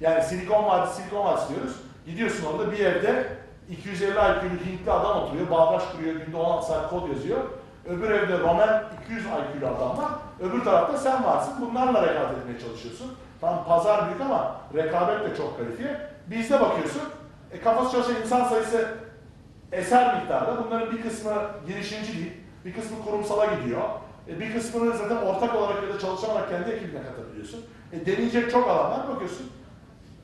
Yani Silikon Vadisi, Silikon Vadisi diyoruz. Gidiyorsun orada bir evde 250 IQ'lu Hintli adam oturuyor, bağdaş kuruyor, günde 16 saat kod yazıyor. Öbür evde Roman 200 IQ'lu adam var. Öbür tarafta sen varsın. Bunlarla rekabet etmeye çalışıyorsun. Tam pazar büyük ama rekabet de çok kalifiye. Bizde bakıyorsun, e, kafası çalışan insan sayısı eser miktarda. Bunların bir kısmı girişimci değil, bir kısmı kurumsala gidiyor. E, bir kısmını zaten ortak olarak ya da çalışan olarak kendi ekibine katabiliyorsun. E, deneyecek çok alan var. Bakıyorsun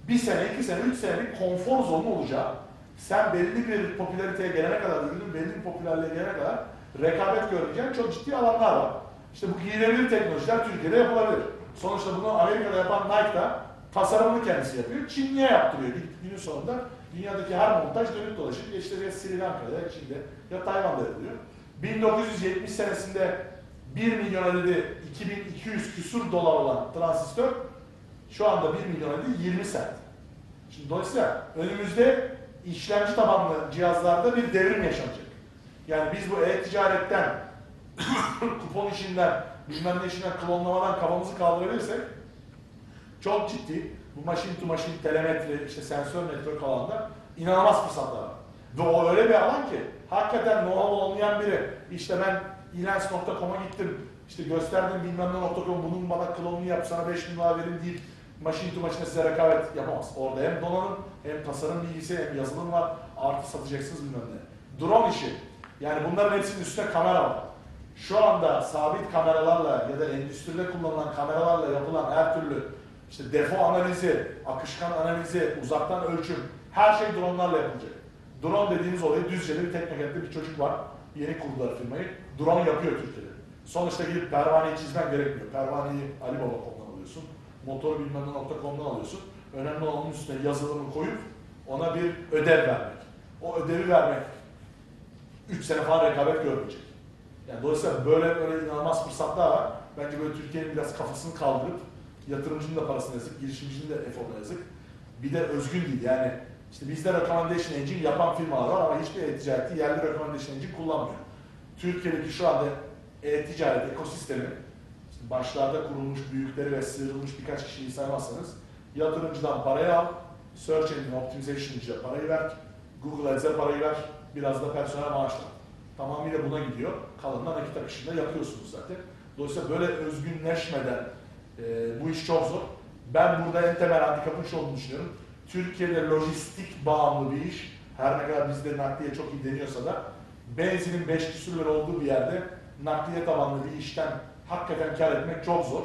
bir sene, iki sene, üç sene bir konfor zonu olacağı, sen belli bir popülariteye gelene kadar, ürünün belli bir popülerliğe gelene kadar rekabet göreceğin çok ciddi alanlar var. İşte bu giyilebilir teknolojiler Türkiye'de yapılabilir. Sonuçta bunu Amerika'da yapan Nike da tasarımını kendisi yapıyor. Çin'e yaptırıyor. Günün sonunda dünyadaki her montaj dönüp dolaşıp işte ya Sri Lanka'da, ya Çin'de ya Tayvan'da yapılıyor. 1970 senesinde 1 milyon adedi 2200 küsur dolar olan transistör şu anda 1 milyon adedi 20 sent. Şimdi dolayısıyla önümüzde işlemci tabanlı cihazlarda bir devrim yaşanacak. Yani biz bu e-ticaretten, kupon işinden, bilmem ne işinden, klonlamadan kafamızı kaldırabilirsek çok ciddi bu machine to machine telemetri, işte sensör network alanda inanılmaz fırsatlar var. Ve o öyle bir alan ki hakikaten know-how olmayan biri işte ben ilens.com'a gittim işte gösterdim bilmem ne nokta.com bunun bana klonunu yap sana 5 bin dolar verin deyip machine to machine size rekabet yapamaz. Orada hem donanım hem tasarım bilgisi hem yazılım var artı satacaksınız bilmem ne. Drone işi yani bunların hepsinin üstüne kamera var. Şu anda sabit kameralarla ya da endüstride kullanılan kameralarla yapılan her türlü işte defo analizi, akışkan analizi, uzaktan ölçüm her şey dronlarla yapılacak. Drone dediğimiz olay Düzce'de bir teknokent'te bir çocuk var. Yeni kurdular firmayı. Drone yapıyor Türkiye'de. Sonuçta gidip pervaneyi çizmen gerekmiyor. Pervaneyi Alibaba.com'dan alıyorsun. Motoru bilmem ne nokta.com'dan alıyorsun. Önemli olan üstüne yazılımı koyup ona bir ödev vermek. O ödevi vermek 3 sene falan rekabet görmeyecek. Yani dolayısıyla böyle böyle inanılmaz fırsatlar var. Bence böyle Türkiye'nin biraz kafasını kaldırıp yatırımcının da parasına yazık, girişimcinin de eforuna yazık. Bir de özgün değil yani. İşte bizde recommendation engine yapan firmalar var ama hiçbir e-ticareti yerli recommendation engine kullanmıyor. Türkiye'deki şu anda e-ticaret ekosistemi başlarda kurulmuş büyükleri ve sıyrılmış birkaç kişiyi saymazsanız yatırımcıdan parayı al, search engine optimization'cıya parayı ver, Google Ads'e parayı ver, biraz da personel maaşla. Tamamıyla buna gidiyor. Kalanından nakit akışında yapıyorsunuz zaten. Dolayısıyla böyle özgünleşmeden e, bu iş çok zor. Ben burada en temel handikapın şu olduğunu düşünüyorum. Türkiye'de lojistik bağımlı bir iş. Her ne kadar bizde nakliye çok iyi deniyorsa da benzinin 5 küsür olduğu bir yerde nakliye tabanlı bir işten hakikaten kar etmek çok zor.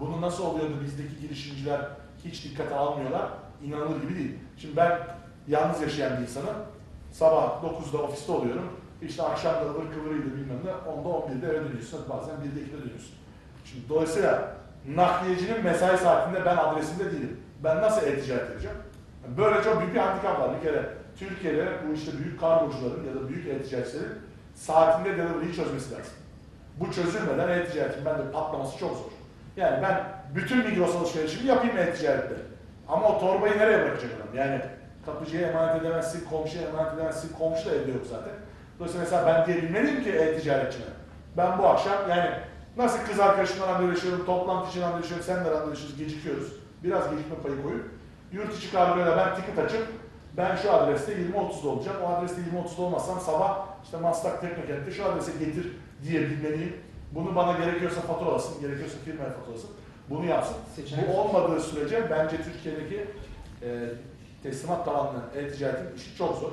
Bunu nasıl oluyordu bizdeki girişimciler hiç dikkate almıyorlar. İnanılır gibi değil. Şimdi ben yalnız yaşayan bir insanım. Sabah 9'da ofiste oluyorum. İşte akşam da ıvır kıvırıydı bilmem ne. 10'da 11'de eve dönüyorsun. Bazen 1'de 2'de dönüyorsun. Şimdi dolayısıyla nakliyecinin mesai saatinde ben adresinde değilim. Ben nasıl e-ticaret edeceğim? Böyle çok büyük bir handikap var. Bir kere Türkiye'de bu işte büyük kargocuların ya da büyük e-ticaretçilerin saatinde delivery'i çözmesi lazım. Bu çözülmeden e-ticaretin bende patlaması çok zor. Yani ben bütün Migros alışverişimi yapayım e-ticarette. Ama o torbayı nereye bırakacak adam? Yani kapıcıya emanet edemezsin, komşuya emanet edemezsin, komşu da evde yok zaten. Dolayısıyla mesela ben diyebilmeliyim ki e-ticaretçine. Ben bu akşam yani nasıl kız arkadaşımla randevulaşıyorum, toplantı için randevulaşıyorum, sen de randevulaşıyoruz, gecikiyoruz. Biraz gecikme payı koyup yurt içi kargoyla ben ticket açıp ben şu adreste 20.30'da olacağım. O adreste 20.30'da olmazsam sabah işte Maslak Teknokent'te şu adrese getir diyebilmeliyim. Bunu bana gerekiyorsa faturalasın, gerekiyorsa firmaya faturalasın. Bunu yapsın. Seçenek. Bu olmadığı sürece bence Türkiye'deki e, teslimat tabanlı e-ticaretin işi çok zor.